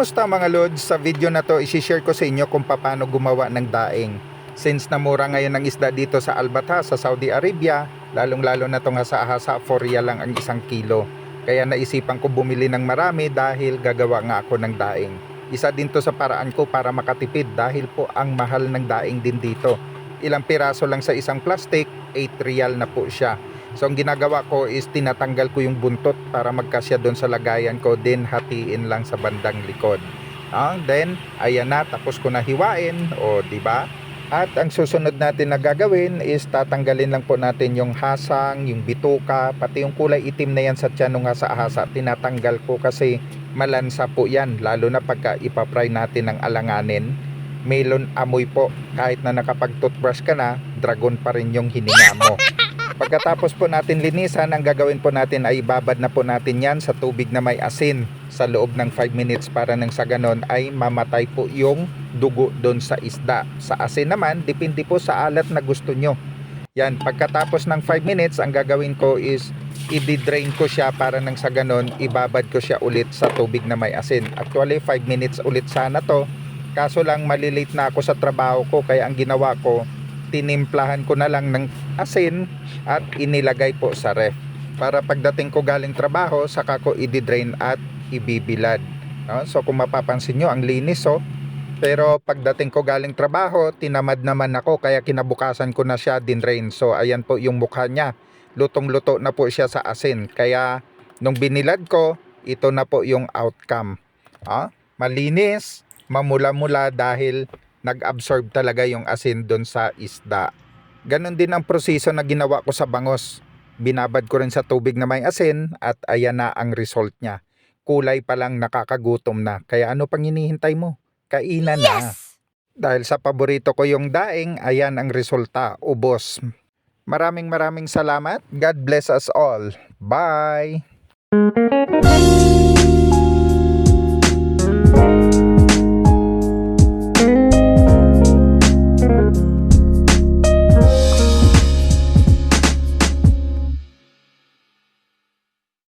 Kamusta mga lods? Sa video na to, isi-share ko sa inyo kung paano gumawa ng daing. Since namura ngayon ng isda dito sa Albata sa Saudi Arabia, lalong-lalo na tong hasa-hasa 4 real lang ang isang kilo. Kaya naisipan ko bumili ng marami dahil gagawa nga ako ng daing. Isa din to sa paraan ko para makatipid dahil po ang mahal ng daing din dito. Ilang piraso lang sa isang plastic, 8 real na po siya. So ang ginagawa ko is tinatanggal ko yung buntot para magkasya doon sa lagayan ko then hatiin lang sa bandang likod. Ah, then ayan na tapos ko na hiwain o di ba? At ang susunod natin na gagawin is tatanggalin lang po natin yung hasang, yung bituka, pati yung kulay itim na yan sa tiyan ng hasa-hasa. Tinatanggal ko kasi malansa po yan lalo na pagka ipapry natin ng alanganin. Melon amoy po kahit na nakapag-toothbrush ka na, dragon pa rin yung hininga mo. Pagkatapos po natin linisan, ang gagawin po natin ay babad na po natin yan sa tubig na may asin sa loob ng 5 minutes para nang sa ganon ay mamatay po yung dugo doon sa isda. Sa asin naman, depende po sa alat na gusto nyo. Yan, pagkatapos ng 5 minutes, ang gagawin ko is i-drain ko siya para nang sa ganon, ibabad ko siya ulit sa tubig na may asin. Actually, 5 minutes ulit sana to. Kaso lang malilate na ako sa trabaho ko kaya ang ginawa ko, tinimplahan ko na lang ng asin at inilagay po sa ref. Para pagdating ko galing trabaho, saka ko i-drain at ibibilad. No? So kung mapapansin nyo, ang linis oh. Pero pagdating ko galing trabaho, tinamad naman ako kaya kinabukasan ko na siya dinrain. So ayan po yung mukha niya. Lutong-luto na po siya sa asin. Kaya nung binilad ko, ito na po yung outcome. Ah, malinis, mamula-mula dahil nag-absorb talaga yung asin doon sa isda. Ganon din ang proseso na ginawa ko sa bangos. Binabad ko rin sa tubig na may asin at ayan na ang result niya. Kulay pa lang nakakagutom na. Kaya ano pang hinihintay mo? Kainan na. Dahil sa paborito ko yung daing, ayan ang resulta. Ubos. Maraming maraming salamat. God bless us all. Bye!